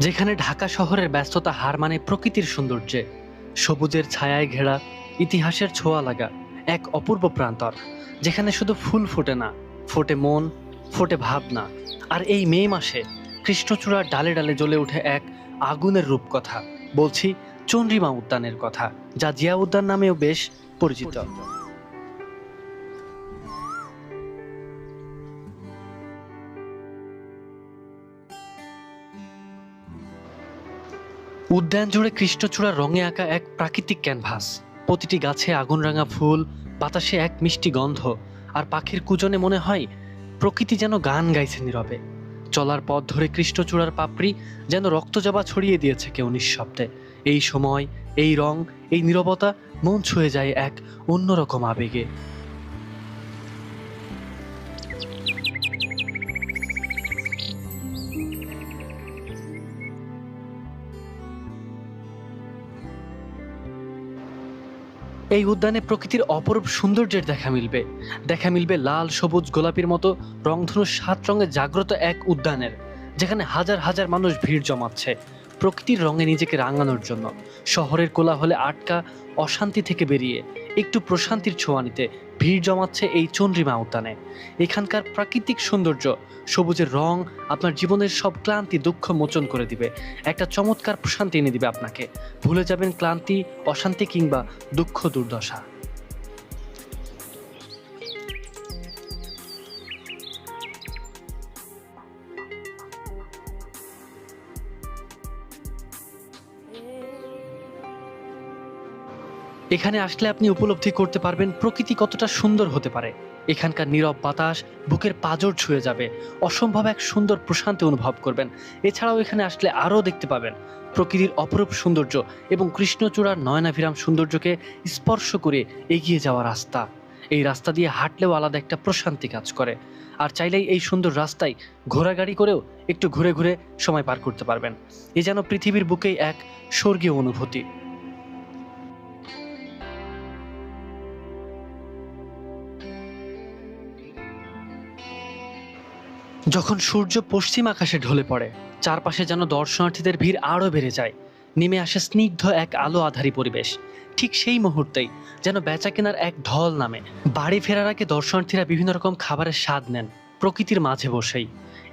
যেখানে ঢাকা শহরের ব্যস্ততা হার মানে প্রকৃতির সৌন্দর্যে। সবুজের ছায়ায় ঘেরা ইতিহাসের ছোঁয়া লাগা এক অপূর্ব প্রান্তর, যেখানে শুধু ফুল ফোটে না, ফোটে মন, ফোটে ভাবনা। আর এই মে মাসে কৃষ্ণচূড়ার ডালে ডালে জ্বলে ওঠে এক আগুনের রূপকথা। বলছি, চন্দ্রিমা উদ্যানের কথা, যা জিয়া উদ্যান নামেও বেশ পরিচিত। উদ্যান জুড়ে কৃষ্ণচূড়ার রঙে আঁকা এক প্রাকৃতিক ক্যানভাস। প্রতিটি গাছে আগুন রাঙা ফুল, বাতাসে এক মিষ্টি গন্ধ, আর পাখির কুজনে মনে হয় প্রকৃতি যেন গান গাইছে নীরবে। চলার পথ ধরে কৃষ্ণচূড়ার পাপড়ি যেন রক্তজবা ছড়িয়ে দিয়েছে কেউ নিঃশব্দে। এই সময়, এই রং, এই নীরবতা মন ছুঁয়ে যায় এক অন্যরকম আবেগে। এই উদ্যানে প্রকৃতির অপরূপ সৌন্দর্যের দেখা মিলবে। দেখা মিলবে লাল, সবুজ, গোলাপির মতো রংধনু সাত রঙে জাগ্রত এক উদ্যানের, যেখানে হাজার হাজার মানুষ ভিড় জমাচ্ছে। প্রকৃতির রঙে নিজেকে রাঙানোর জন্য। শহরের কোলাহলে আটকা, অশান্তি থেকে বেরিয়ে, একটু প্রশান্তির ছোঁয়া নিতে ভিড় জমাচ্ছে এই চন্দ্রিমা উদ্যানে এখানকার প্রাকৃতিক সৌন্দর্য, সবুজের রং আপনার জীবনের সব ক্লান্তি, দুঃখ মোচন করে দিবে। একটা চমৎকার প্রশান্তি এনে দিবে আপনাকে। ভুলে যাবেন ক্লান্তি, অশান্তি কিংবা দুঃখ দুর্দশা। এখানে আসলে আপনি উপলব্ধি করতে পারবেন প্রকৃতি কতটা সুন্দর হতে পারে। এখানকার নীরব বাতাস বুকের পাজর ছুঁয়ে যাবে। অসম্ভব এক সুন্দর প্রশান্তি অনুভব করবেন। এছাড়াও এখানে আসলে আরও দেখতে পাবেন প্রকৃতির অপরূপ সৌন্দর্য এবং কৃষ্ণচূড়ার নয়নাভিরাম সৌন্দর্যকে স্পর্শ করে এগিয়ে যাওয়া রাস্তা। এই রাস্তা দিয়ে হাঁটলেও আলাদা একটা প্রশান্তি কাজ করে। আর চাইলেই এই সুন্দর রাস্তায় ঘোরাগাড়ি করেও একটু ঘুরে ঘুরে সময় পার করতে পারবেন। এ যেন পৃথিবীর বুকেই এক স্বর্গীয় অনুভূতি। যখন সূর্য পশ্চিম আকাশে ঢলে পড়ে, চারপাশে যেন দর্শনার্থীদের ভিড় আরও বেড়ে যায়। নেমে আসে স্নিগ্ধ এক আলো আধারী পরিবেশ। ঠিক সেই মুহূর্তেই যেন বেচা কেনার এক ঢল নামে। বাড়ি ফেরার আগে দর্শনার্থীরা বিভিন্ন রকম খাবারের স্বাদ নেন, প্রকৃতির মাঝে বসেই।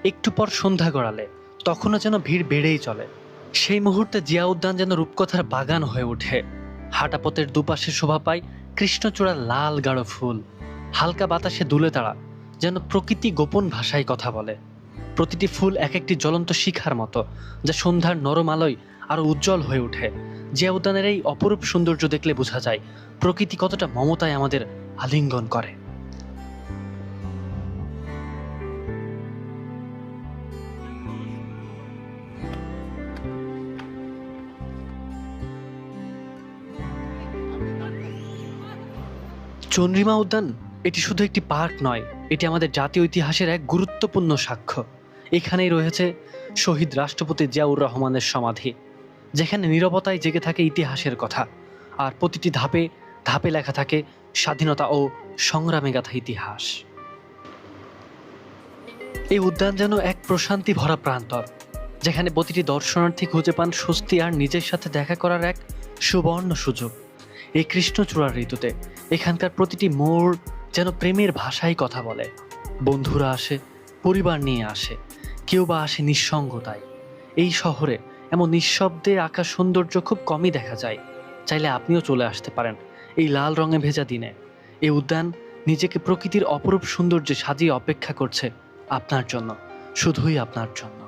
একটু পর সন্ধ্যা গড়ালে, তখনও যেন ভিড় বেড়েই চলে। সেই মুহূর্তে জিয়া উদ্যান যেন রূপকথার বাগান হয়ে ওঠে। হাটাপথের দুপাশে শোভা পায় কৃষ্ণচূড়ার লাল গাঢ় ফুল। হালকা বাতাসে দুলে তাড়া যেন প্রকৃতি গোপন ভাষায় কথা বলে। প্রতিটি ফুল এক একটি জ্বলন্ত শিখার মতো, যা সন্ধ্যার নরম আলোয় আরও উজ্জ্বল হয়ে ওঠে। জিয়া উদ্যানের এই অপরূপ সৌন্দর্য দেখলে বোঝা যায়, প্রকৃতি কতটা মমতায় আমাদের আলিঙ্গন করে। চন্দ্রিমা উদ্যান, এটি শুধু একটি পার্ক নয় এটি আমাদের জাতীয় ইতিহাসের এক গুরুত্বপূর্ণ সাক্ষ্য। এখানেই রয়েছে শহীদ রাষ্ট্রপতি জিয়াউর রহমানের সমাধি, যেখানে নীরবতায় জেগে থাকে ইতিহাসের কথা। আর প্রতিটি ধাপে ধাপে লেখা থাকে স্বাধীনতা ও সংগ্রামে গাথা ইতিহাস। এই উদ্যান যেন এক প্রশান্তি ভরা প্রান্তর, যেখানে প্রতিটি দর্শনার্থী খুঁজে পান স্বস্তি আর নিজের সাথে দেখা করার এক সুবর্ণ সুযোগ। এই কৃষ্ণচূড়ার ঋতুতে এখানকার প্রতিটি মোড় যেন প্রেমের ভাষায় কথা বলে। বন্ধুরা আসে, পরিবার নিয়ে আসে, কেউ বা আসে নিঃসঙ্গতায়। এই শহরে এমন নিঃশব্দে আঁকা সৌন্দর্য খুব কমই দেখা যায়। চাইলে আপনিও চলে আসতে পারেন এই লাল রঙে ভেজা দিনে। এই উদ্যান নিজেকে প্রকৃতির অপরূপ সৌন্দর্যে সাজিয়ে অপেক্ষা করছে আপনার জন্য, শুধুই আপনার জন্য।